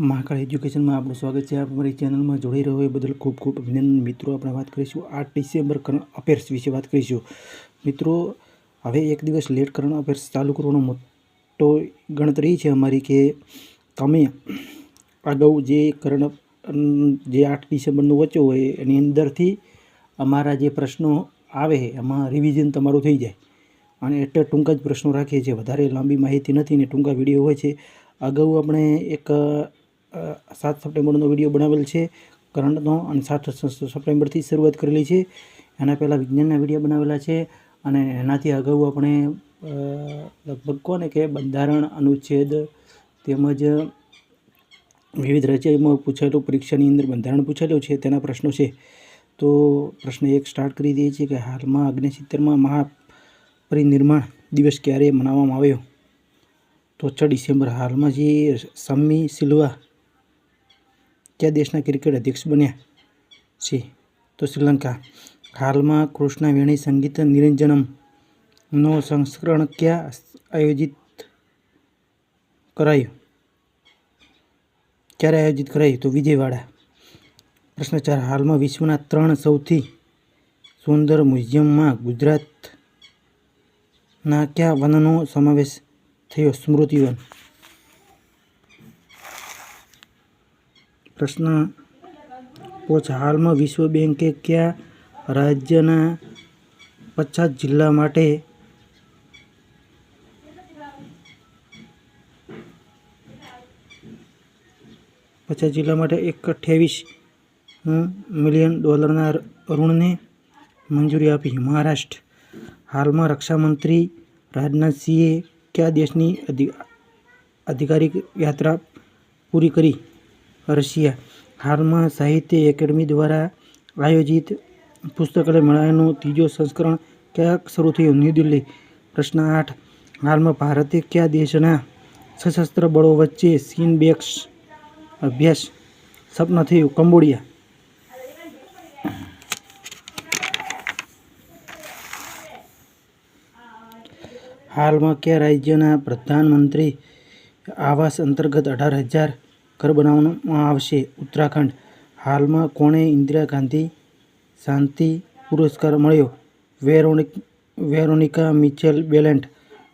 મહાકાળ એજ્યુકેશનમાં આપણું સ્વાગત છે. આપ અમારી ચેનલમાં જોડાઈ રહ્યો એ બદલ ખૂબ ખૂબ અભિનંદન. મિત્રો, આપણે વાત કરીશું આઠ ડિસેમ્બર કરંટ અફેર્સ વિશે વાત કરીશું. મિત્રો, હવે એક દિવસ લેટ કરંટ અફેર્સ ચાલુ કરવાનો મોટો ગણતરી છે અમારી કે તમે અગાઉ જે કરંટ જે આઠ ડિસેમ્બરનું વચ્ચો હોય, એની અંદરથી અમારા જે પ્રશ્નો આવે એમાં રિવિઝન તમારું થઈ જાય. અને એટલે ટૂંકા જ પ્રશ્નો રાખીએ છીએ. વધારે લાંબી માહિતી નથી ને ટૂંકા વીડિયો હોય છે. અગાઉ આપણે એક સાત સપ્ટેમ્બરનો વીડિયો બનાવેલ છે, કરંટનો અને સાત સપ્ટેમ્બરથી શરૂઆત કરેલી છે. એના પહેલાં વિજ્ઞાનના વીડિયો બનાવેલા છે અને એનાથી અગાઉ આપણે લગભગ કોને કે બંધારણ, અનુચ્છેદ તેમજ વિવિધ રાજ્યમાં પૂછાયેલું પરીક્ષાની અંદર બંધારણ પૂછાયેલું છે, તેના પ્રશ્નો છે. તો પ્રશ્ન એક સ્ટાર્ટ કરી દઈએ છીએ કે હાલમાં અગ્નિસિત્તેરમાં મહાપરિનિર્માણ દિવસ ક્યારે મનાવવામાં આવ્યો? તો છ ડિસેમ્બર, હાલમાં જે સમ્મી સિલ્વા કયા દેશના ક્રિકેટ અધ્યક્ષ બન્યા છે? તો શ્રીલંકા. હાલમાં કૃષ્ણ વેણી સંગીત નિરંજનમનો સંસ્કરણ ક્યાં આયોજિત કરાયું? ક્યારે આયોજિત કરાયું? તો વિજયવાડા. પ્રશ્ન ચાર હાલમાં વિશ્વના ત્રણ સૌથી સુંદર મ્યુઝિયમમાં ગુજરાતના કયા વનનો સમાવેશ થયો? સ્મૃતિવન પ્રશ્ન પોચ. હાલમાં વિશ્વ બેંકે કયા રાજ્યના પછાત જિલ્લા માટે પછાત જિલ્લા માટે એક અઠ્યાવીસ મિલિયન ડોલરના ઋણને મંજૂરી આપી. મહારાષ્ટ્ર. હાલમાં રક્ષામંત્રી રાજનાથસિંહે કયા દેશની અધિકારિક યાત્રા પૂરી કરી? રશિયા. હાલમાં સાહિત્ય એકેડમી દ્વારા આયોજિત પુસ્તકાલય મેળાનું ત્રીજો સંસ્કરણ ક્યાં શરૂ થયું? ન્યૂ દિલ્હી. પ્રશ્ન આઠ. હાલમાં ભારતે કયા દેશના સશસ્ત્ર બળો વચ્ચે સીન બેક્સ અભ્યાસ સપના થયું? કંબોડિયા. હાલમાં કયા રાજ્યના પ્રધાનમંત્રી આવાસ અંતર્ગત અઢાર હજાર ઘર બનાવવામાં આવશે. ઉત્તરાખંડ હાલમાં કોણે ઇન્દિરા ગાંધી શાંતિ પુરસ્કાર મળ્યો? વેરોનિક, વેરોનિકા મિચેલ બેલેન્ટ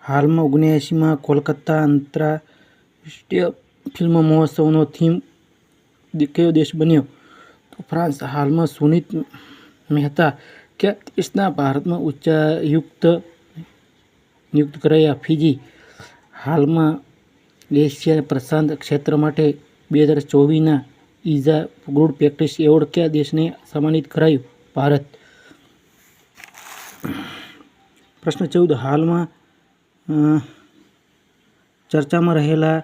હાલમાં ઓગણ્યાએંસીમાં કોલકાતા આંતરરાષ્ટ્રીય ફિલ્મ મહોત્સવનો થીમ કયો દેશ બન્યો? તો ફ્રાન્સ હાલમાં સુનિત મહેતા કયા દેશના ભારતમાં ઉચ્ચાયુક્ત નિયુક્ત કરાયા? ફિજી હાલમાં એશિયા પ્રશાંત ક્ષેત્ર માટે બે હજાર ચોવીસના ઇઝા ગુડ પ્રેક્ટિસ એવોર્ડ કયા દેશને સન્માનિત કરાયું? ભારત. પ્રશ્ન ચૌદ. હાલમાં ચર્ચામાં રહેલા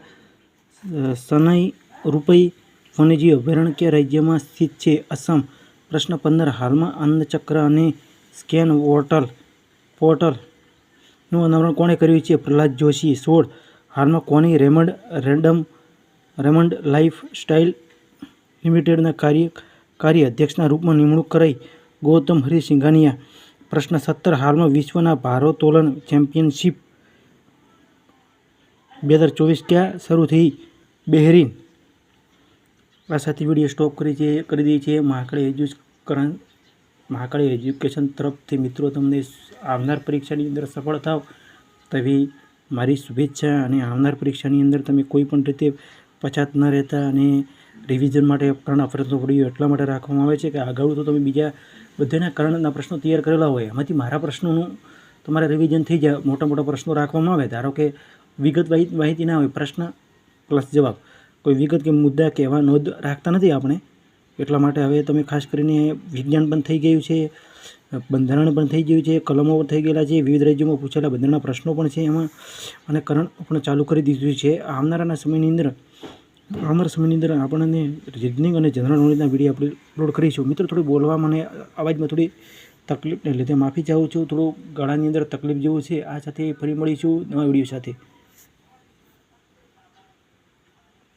સનય રૂપઈ વન્યજીવ અભયારણ્ય કયા રાજ્યમાં સ્થિત છે? અસમ. પ્રશ્ન પંદર. હાલમાં અન્નચક્ર અને સ્કેન વોટલ પોર્ટલનું અનાવરણ કોણે કર્યું છે? પ્રહલાદ જોશી. સોળ. હાલમાં કોની Raymond random Raymond life style લિમિટેડના કાર્ય કાર્ય અધ્યક્ષના રૂપમાં નિમણૂક કરાઈ. ગૌતમ હરિસિંઘાનિયા, પ્રશ્ન સત્તર, હાલમાં વિશ્વના ભારોત્તોલન ચેમ્પિયનશિપ બે હજાર ચોવીસ ક્યાં શરૂ થઈ? બહેરીન. આ સાથે વીડિયો સ્ટોપ કરી છે, કરી દઈએ છીએ મહાકાળી એજ્યુકરણ મહાકાળી એજ્યુકેશન તરફથી મિત્રો, તમને આવનાર પરીક્ષાની અંદર સફળ થાવ. તેવી મારી શુભેચ્છા અને આવનાર પરીક્ષાની અંદર તમે કોઈ પણ રીતે પછાત ન રહેતા અને રિવિઝન માટે કરણ અફેર્સનો પડ્યું એટલા માટે રાખવામાં આવે છે કે અગાઉ તો તમે બીજા બધાના કરણના પ્રશ્નો તૈયાર કરેલા હોય. એમાંથી મારા પ્રશ્નોનું તમારે રિવિઝન થઈ જાય, મોટા મોટા પ્રશ્નો રાખવામાં આવે. ધારો કે વિગત માહિતી ના હોય, પ્રશ્ન પ્લસ જવાબ. કોઈ વિગત કે મુદ્દા કે એવા નોંધ રાખતા નથી આપણે. એટલા માટે હવે તમે ખાસ કરીને વિજ્ઞાન પણ થઈ ગયું છે, બંધારણ પણ થઈ ગયું છે, કલમો પણ થઈ ગયેલા છે, વિવિધ રાજ્યોમાં પૂછેલા બંધારણના પ્રશ્નો પણ છે એમાં. અને કરંટ પણ ચાલુ કરી દીધું છે. આવનારાના સમયની અંદર આવનારા સમયની અંદર આપણને રીઝનિંગ અને જનરલ નોલેજના વીડિયો આપણે અપલોડ કરીશું. મિત્રો, થોડી બોલવા મને અવાજમાં થોડી તકલીફને લીધે માફી ચાહું છું. થોડું ગળાની અંદર તકલીફ જેવું છે. આ સાથે ફરી મળીશું નવા વીડિયો સાથે.